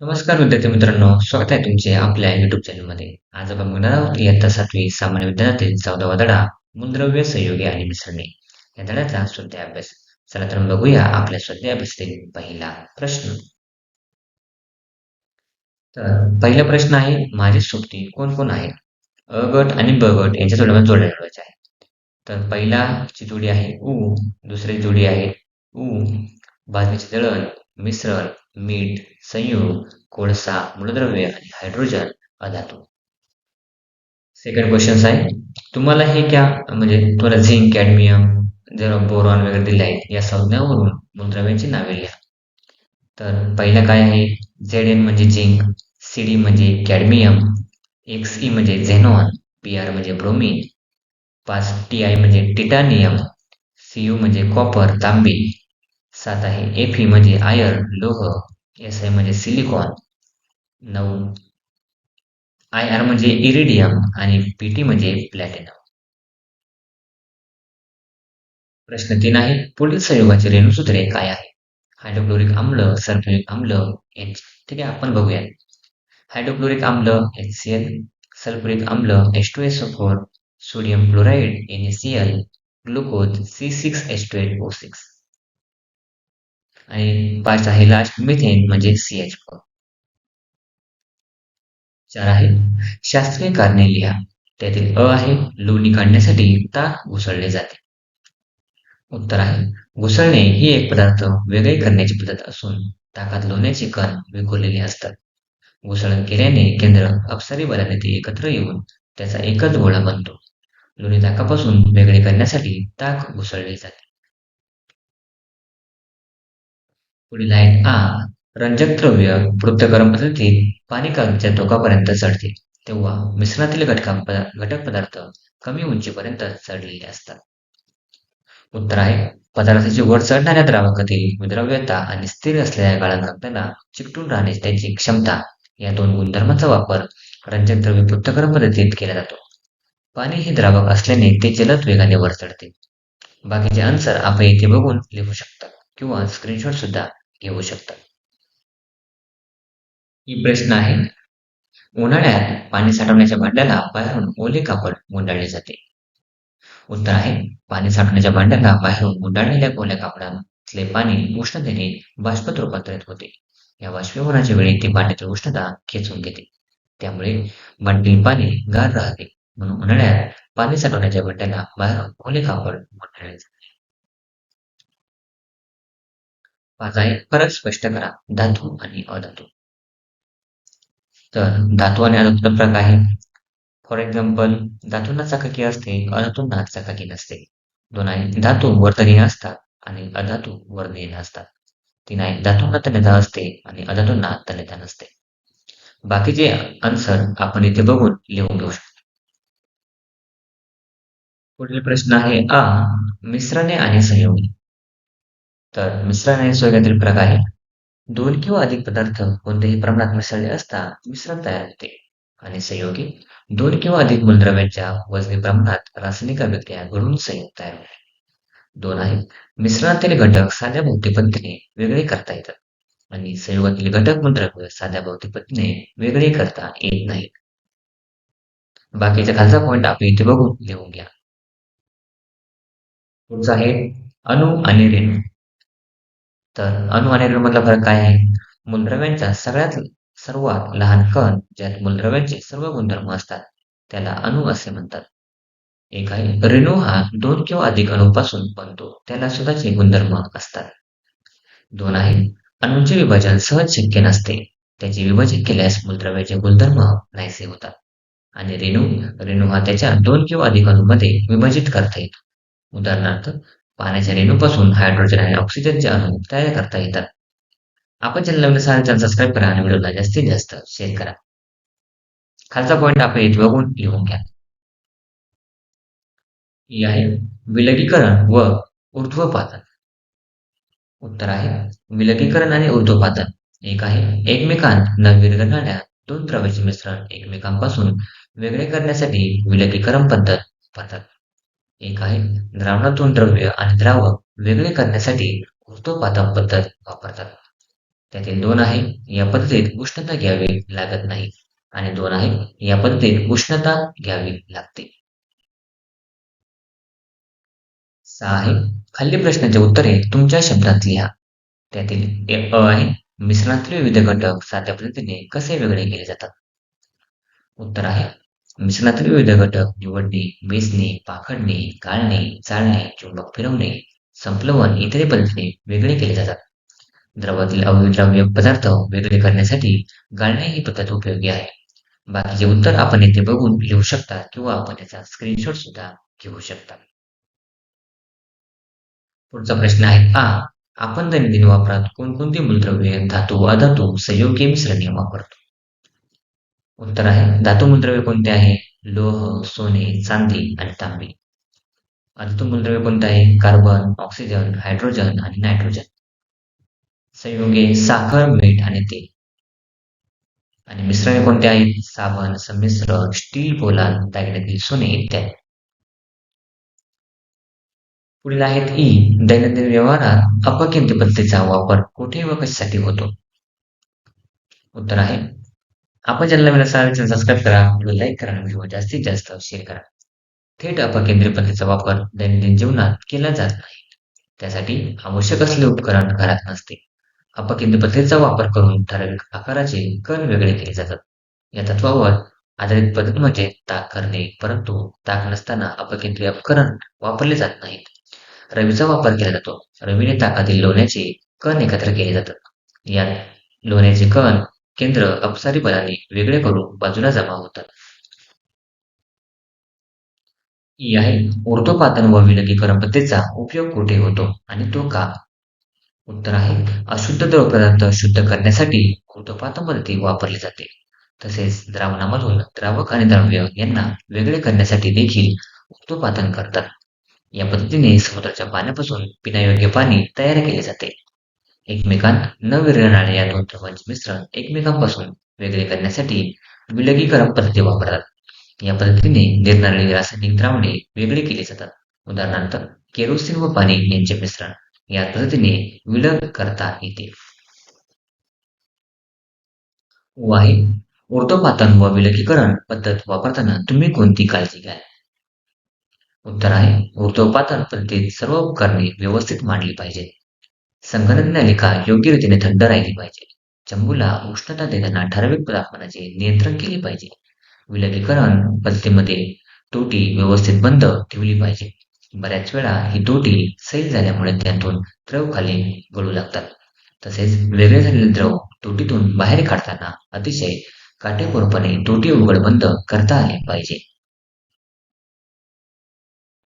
नमस्कार विद्यार्थी मित्रांनो स्वागत आहे तुमचे आपल्या युट्यूब चॅनलमध्ये आज आपण बघणार आहोत इयत्ता सातवी सामान्य विज्ञानातील चौदावा धडा मूलद्रव्य संयोगे आणि मिसळणे. या धड्याचा स्वाध्याय अभ्यास. चला तर बघूया आपल्या स्वाध्याय अभ्यासातील पहिला प्रश्न. तर पहिला प्रश्न आहे माझी सोबती कोण कोण आहे? अ गट आणि ब गट यांच्या जोड्यामध्ये जोड्या जोडायचे आहे तर पहिला ची जोडी आहे उ दुसरी जोडी आहे उ भाजणीचे दळण मिश्रण मीठ संयुग कोळसा मूलद्रव्य आणि हायड्रोजन अधातू सेकंड क्वेश्चन आहे तुम्हाला हे क्या म्हणजे तुम्हाला झिंक कॅडमियम जर बोरॉन वगैरे दिले आहेत या संज्ञावरून मूलद्रव्यांची नावे लिहा. तर पहिलं काय आहे? झेड एन म्हणजे झिंक सी डी म्हणजे कॅडमियम एक्स ई म्हणजे झेनॉन पी आर म्हणजे ब्रोमिन पाच टी आय म्हणजे टिटानियम सी यू म्हणजे कॉपर तांबी. सात आहे. एफ ई म्हणजे आयर्न लोह एस आय म्हणजे सिलिकॉन नऊ. आय आर म्हणजे इरिडियम आणि पी टी म्हणजे प्लॅटिनम प्रश्न तीन आहे पुढील संयोगाचे रेणूसूत्रे काय आहे? हायड्रोक्लोरिक आम्ल सल्फ्युरिक आम्ल एच ठीक आहे आपण बघूया. हायड्रोक्लोरिक आम्ल एच सी एल सल्फ्युरिक आम्ल H two S O four sodium chloride N C L glucose C six H two eight O six आणि पाच आहे लास्ट मिथेन म्हणजे सी एच फोर चार आहे. शास्त्रीय कारणे लिहा. त्यातील अ आहे लोणी काढण्यासाठी ताक घुसळले जाते. उत्तर आहे. घुसळणे ही एक पदार्थ वेगळे करण्याची पद्धत असून ताकात लोण्याचे कण विखुरलेले असतात. घुसळण केल्याने केंद्र अपसारी बलाने ते एकत्र येऊन त्याचा एकच गोळा बनतो. लोणी ताकापासून वेगळे करण्यासाठी ताक घुसळले जाते. पुढील आहे आ रंजक द्रव्य पृथ्थकरण पद्धतीत पाणी कागदच्या टोकापर्यंत चढते. तेव्हा मिश्रणातील घटका घटक पदार्थ कमी उंचीपर्यंत चढलेले असतात. उत्तर आहे पदार्थाची वर चढणाऱ्या द्रावकातील विद्रव्यता आणि स्थिर असलेल्या काळांकरताना चिकटून राहण्याची त्यांची क्षमता या दोन गुणधर्मांचा वापर रंजक द्रव्य पृथ्थकरण पद्धतीत केला जातो. पाणी हे द्रावक असल्याने ते जलद वेगाने वर चढते. बाकीचे आन्सर आपण इथे बघून लिहू शकता. किंवा स्क्रीनशॉट सुद्धा घेऊ शकतात. ही प्रश्न आहे. उन्हाळ्यात पाणी साठवण्याच्या भांड्याला बाहेरून ओले कापड गुंडाळले जाते. उत्तर आहे पाणी साठवण्याच्या भांड्याला बाहेरून गुंडाळलेल्या ओल्या कापडातले पाणी उष्णतेने बाष्पात रूपांतरित होते. या बाष्पीभवनाच्या वेळी ती भांड्याची उष्णता खेचून घेते. त्यामुळे भांड्यातील पाणी गार राहते. म्हणून उन्हाळ्यात पाणी साठवण्याच्या भांड्याला बाहेरून ओले कापड गुंडाळले जाते. माझा एक फरक स्पष्ट करा. धातू आणि अधातू. तर धातू आणि अधातूचा प्रकार आहे. फॉर एक्झाम्पल धातूंना चकाकी असते अधातूंना चकाकी नसते. दोन आहे धातू वर्तनीय असतात आणि अधातू वर्णीय असतात तीन आहे धातूंना तन्यता असते आणि अधातूंना तन्यता नसते. बाकीचे आन्सर आपण इथे बघून लिहून घेऊ शकतो. पुढील प्रश्न आहे आ मिश्रणे आणि संयोगी. तर मिश्रण आणि संयोगातील प्रकार आहे. दोन किंवा अधिक पदार्थ कोणत्याही प्रमाणात मिसळले असता मिश्रण तयार होते. आणि संयोगी दोन किंवा अधिक मूलद्रव्यांच्या वजनी प्रमाणात रासायनिक अभिक्रिया घडून संयोग तयार होते. दोन आहे मिश्रणातील घटक साध्या भौतिक पद्धतीने वेगळे करता येतात. आणि संयोगातील घटक मूलद्रव्य साध्या भौतिक पद्धतीने वेगळे करता येत नाहीत. बाकीचा खालचा पॉइंट आपण इथे बघून लिहून घ्या. पुढचा आहे अणु आणि रेणू. तर अणु आणि रेणूमधला फरक काय आहे? मूलद्रव्यांचा सगळ्यात सर्वात लहान कण ज्यात मूलद्रव्यांचे सर्व गुणधर्म असतात त्याला अणु असे म्हणतात. एक आहे रेणू हा दोन किंवा अधिक अणूपासून बनतो त्याला स्वतःचे गुणधर्म असतात. दोन आहे अणूंचे विभाजन सहज शक्य नसते त्याचे विभाजन केल्यास मूलद्रव्याचे गुणधर्म नाहीसे होतात. आणि रेणू रेणू हा त्याच्या दोन किंवा अधिक अणूमध्ये विभाजित करता येतो. उदाहरणार्थ पाण्याच्या रेणूपासून हायड्रोजन आणि ऑक्सिजनचे अणू तयार करता येतात. आपण चॅनल नवीन असाल सबस्क्राईब करा आणि व्हिडिओला जास्तीत जास्त शेअर करा. खालचा पॉईंट आपण इथे बघून लिहून घ्या. ही आहे विलगीकरण व ऊर्ध्वपातन. उत्तर आहे विलगीकरण आणि ऊर्ध्वपातन. एक आहे एकमेकांत न विरघळणाऱ्या दोन द्रव्याचे मिश्रण एकमेकांपासून वेगळे करण्यासाठी विलगीकरण पद्धत वापरतात एक आहे द्रावणातून द्रव्य आणि द्रावक वेगळे करण्यासाठी ऊर्ध्वपातन पद्धत वापरतात. त्यातील दोन आहे या पद्धतीत उष्णता घ्यावी लागत नाही आणि दोन आहे या पद्धतीत उष्णता घ्यावी लागते. सहा आहे खाली प्रश्नाचे उत्तरे तुमच्या शब्दात लिहा. त्यातील अ आहे मिश्रणातील विविध घटक साध्या पद्धतीने कसे वेगळे केले जातात? उत्तर आहे मिश्रणातील विविध घटक निवडणे मेजणे पाखडणे गाळणे चाळणे चुंबक फिरवणे संप्लवन इतर पद्धतीने वेगळे केले जातात. द्रवातील अविद्राव्य पदार्थ वेगळे करण्यासाठी गाळणे ही पद्धत उपयोगी आहे. बाकीचे उत्तर आपण येथे बघून लिहू शकता किंवा आपण त्याचा स्क्रीनशॉट सुद्धा घेऊ शकता. पुढचा प्रश्न आहे आ. आपण दैनंदिन वापरात कोणकोणती मूलद्रव्ये धातू अधातू संयोगी मिश्रणे वापरतो? उत्तर आहे? धातू कोणते आहे? लोह सोने चांदी आणि तांबे. अधातू कोणते आहे? कार्बन ऑक्सिजन हायड्रोजन आणि नायट्रोजन. संयोगे साखर मीठ आणि तेल. आणि मिश्रणे कोणते आहेत साबण संमिश्र स्टील पोलाद दागिन्यातील सोने इत्यादी. पुढील आहेत ई दैनंदिन व्यवहारात अपकिमती पद्धतीचा वापर कुठे व कशासाठी होतो? उत्तर आहे आपण ज्यांना मला चॅनल सबस्क्राईब करा व्हिडिओ लाईक करा आणि व्हिडिओ जास्तीत जास्त शेअर करा। थेट अपकेंद्रीय पद्धतीचा वापर दैनंदिन जीवनात केला जात नाही. त्यासाठी आवश्यक असले उपकरण घरात नसते. अपकेंद्र पद्धतीचा वापर करून ठराविक आकाराचे कण वेगळे केले जातात. या तत्वावर आधारित पद्धत म्हणजे ताक करणे परंतु ताक नसताना अपकेंद्रीय उपकरण वापरले जात नाहीत. रवीचा वापर केला जातो. रवीने ताकातील लोण्याचे कण एकत्र केले जातात. यात लोण्याचे कण केंद्र अपसारी बलाने वेगळे करून बाजूला जमा होतात ई आहे ऊर्ध्वपातन व विलगीकरण पद्धतीचा उपयोग कुठे होतो आणि तो का? उत्तर आहे अशुद्ध द्रव पदार्थ शुद्ध करण्यासाठी ऊर्ध्वपातन पद्धती वापरली जाते. तसेच द्रावणामधून द्रावक आणि द्रव्य यांना वेगळे करण्यासाठी देखील ऊर्ध्वपातन करतात. या पद्धतीने समुद्राच्या पाण्यापासून पिण्यायोग्य पाणी तयार केले जाते. एकमेकांत न विरघळणाऱ्या या दोन द्रवांचे मिश्रण एकमेकांपासून वेगळे करण्यासाठी विलगीकरण पद्धती वापरतात. या पद्धतीने निर्णारी रासायनिक द्रावणे वेगळे केली जातात. उदाहरणार्थ केरोसिन व पाणी यांचे मिश्रण या पद्धतीने विलग करता येते. व आहे ऊर्ध्वपातन व विलगीकरण पद्धत वापरताना तुम्ही कोणती काळजी घ्याल? उत्तर आहे ऊर्ध्वपातन पद्धतीत सर्व उपकरणे व्यवस्थित मांडली पाहिजेत. संगणक नलिका योग्य रीतीने थंड राहिली पाहिजे. चंबूला उष्णता देताना ठराविक तापमानाचे नियंत्रण केले पाहिजे. विलगीकरण पद्धतीमध्ये तोटी व्यवस्थित बंद ठेवली पाहिजे. बऱ्याच वेळा ही तोटी सैल झाल्यामुळे त्यातून द्रव खाली गळू लागतात. तसेच वेगळे झालेले द्रव तोटीतून बाहेर काढताना अतिशय काटेकोरपणे तोटी उघड बंद करता आले पाहिजे.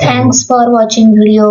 Thanks for watching video